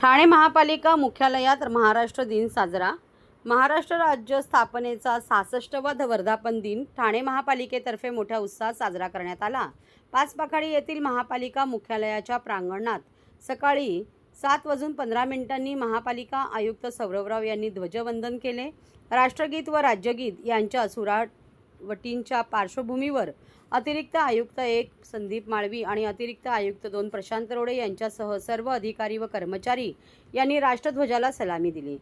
ठाणे महापालिका मुख्यालयात महाराष्ट्र दिन साजरा. महाराष्ट्र राज्य स्थापनेचा सहासष्टवा वर्धापन दिन ठाणे महापालिकेतर्फे मोठ्या उत्साहात साजरा करण्यात आला. पाचपाखाडी येथील महापालिका मुख्यालयाच्या प्रांगणात सकाळी सात वाजून पंधरा मिनिटांनी महापालिका आयुक्त सौरवराव यांनी ध्वजवंदन केले. राष्ट्रगीत व राज्यगीत यांच्या सुराट वटींच्या पार्श्वभूमीवर अतिरिक्त आयुक्त एक संदीप माळवी आणि अतिरिक्त आयुक्त दोन प्रशांत रोडे यांच्यासह सर्व अधिकारी व कर्मचारी यांनी राष्ट्रध्वजाला सलामी दिली.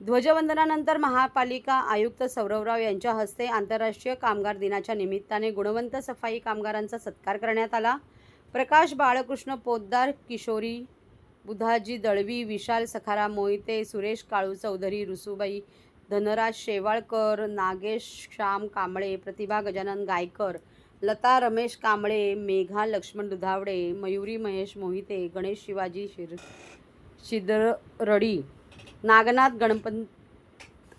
ध्वजवंदनानंतर महापालिका आयुक्त सौरवराव यांच्या हस्ते आंतरराष्ट्रीय कामगार दिनाच्या निमित्ताने गुणवंत सफाई कामगारांचा सत्कार करण्यात आला. प्रकाश बाळकृष्ण पोद्दार किशोरी बुधाजी दळवी विशाल सखारा मोहिते सुरेश काळू चौधरी रुसूबाई धनराज शेवाळकर नागेश श्याम कांबळे प्रतिभा गजानन गायकर लता रमेश कांबळे मेघा लक्ष्मण दुधावडे मयुरी महेश मोहिते गणेश शिवाजी शिर शिदरडी नागनाथ गणपत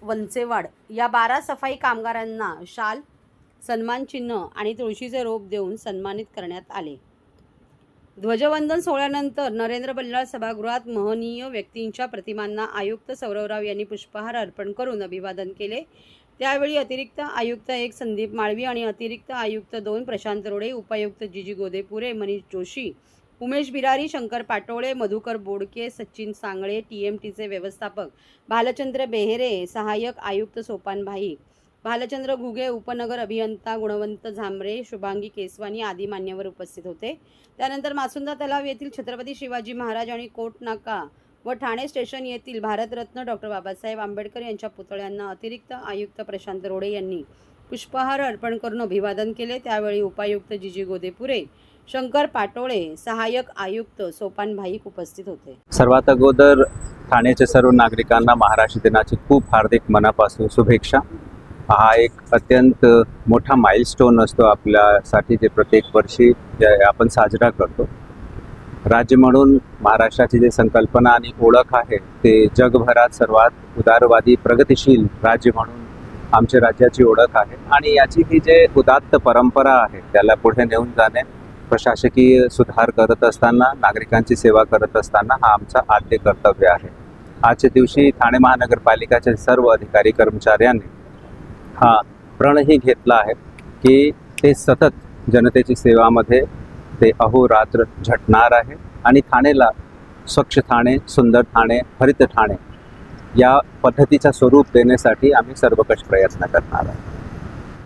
वंचेवाड या बारा सफाई कामगारांना शाल सन्मानचिन्ह आणि तुळशीचे रोप देऊन सन्मानित करण्यात आले. ध्वजवंदन सोहळ्यानंतर नरेंद्र बल्लाळ सभागृहात महनीय व्यक्तींच्या प्रतिमांना आयुक्त सौरवराव यांनी पुष्पहार अर्पण करून अभिवादन केले. त्यावेळी अतिरिक्त आयुक्त एक संदीप माळवी आणि अतिरिक्त आयुक्त दोन प्रशांत रोडे उपायुक्त जिजी गोदेपुरे मनीष जोशी उमेश बिरारी शंकर पाटोळे मधुकर बोडके सचिन सांगळे टी एम टीचे व्यवस्थापक भालचंद्र बेहेरे सहाय्यक आयुक्त सोपान भाई भालचंद्र घुगे उपनगर अभियंता गुणवंत झांबरे शुभांगी केसवानी आदी मान्यवर उपस्थित होते. त्यानंतर मासुंदा तलाव येथील छत्रपती शिवाजी महाराज आणि कोट नाका व ठाणे स्टेशन येथील भारतरत्न डॉक्टर बाबासाहेब आंबेडकर यांच्या पुतळ्यांना अतिरिक्त आयुक्त प्रशांत रोडे यांनी पुष्पहार अर्पण करून अभिवादन केले. त्यावेळी उपायुक्त जिजी गोदेपुरे शंकर पाटोळे सहाय्यक आयुक्त सोपान भाईक उपस्थित होते. सर्वात अगोदर ठाण्याच्या सर्व नागरिकांना महाराष्ट्र दिनाची खूप हार्दिक मनापासून शुभेच्छा. हा एक अत्यंत मोठा माइलस्टोन असतो आपल्यासाठी जे प्रत्येक वर्षी आपण साजरा करतो. राज्य म्हणून महाराष्ट्राची जी संकल्पना आणि ओळख आहे ते जगभरात सर्वात उदारवादी प्रगतिशील राज्य म्हणून आमच्या राज्याची ओळख आहे. आणि याची ही जे उदात्त परंपरा आहे त्याला पुढे नेऊन जाणे प्रशासकीय सुधार करत असताना नागरिकांची सेवा करत असताना हा आमचा आद्य कर्तव्य आहे. आजच्या दिवशी ठाणे महानगरपालिकाचे सर्व अधिकारी कर्मचाऱ्यांनी हा प्रणही घेतला आहे की ते सतत जनतेची सेवामध्ये ते अहोरात्र झटणार आहे. आणि ठाणेला स्वच्छ ठाणे सुंदर ठाणे हरित ठाणे या पद्धतीचा स्वरूप देण्यासाठी आम्ही सर्वकष प्रयत्न करणार आहे